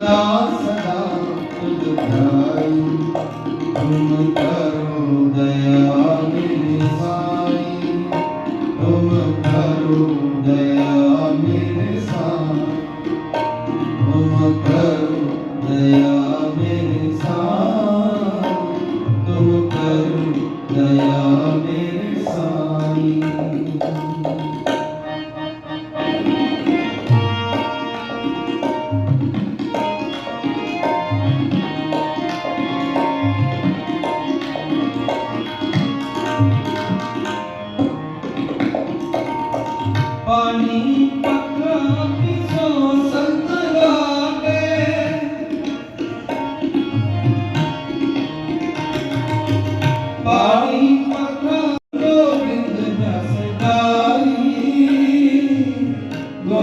ਸਦਾ ਤੁਧ ਧਾਈ ਤੁਮ ਕਰੋ ਦਇਆ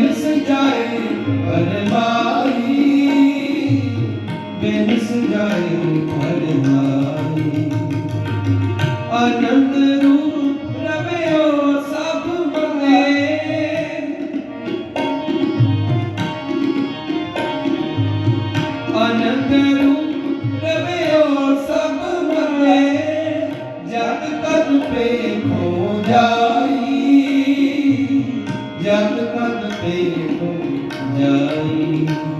ਬਿਨ ਸਜਾਏ ਪਰਮਾਈ ਬਿਨ ਸਜਾਏ ਪਰਮਾਈ ਅਨੰਦ জগতে যাই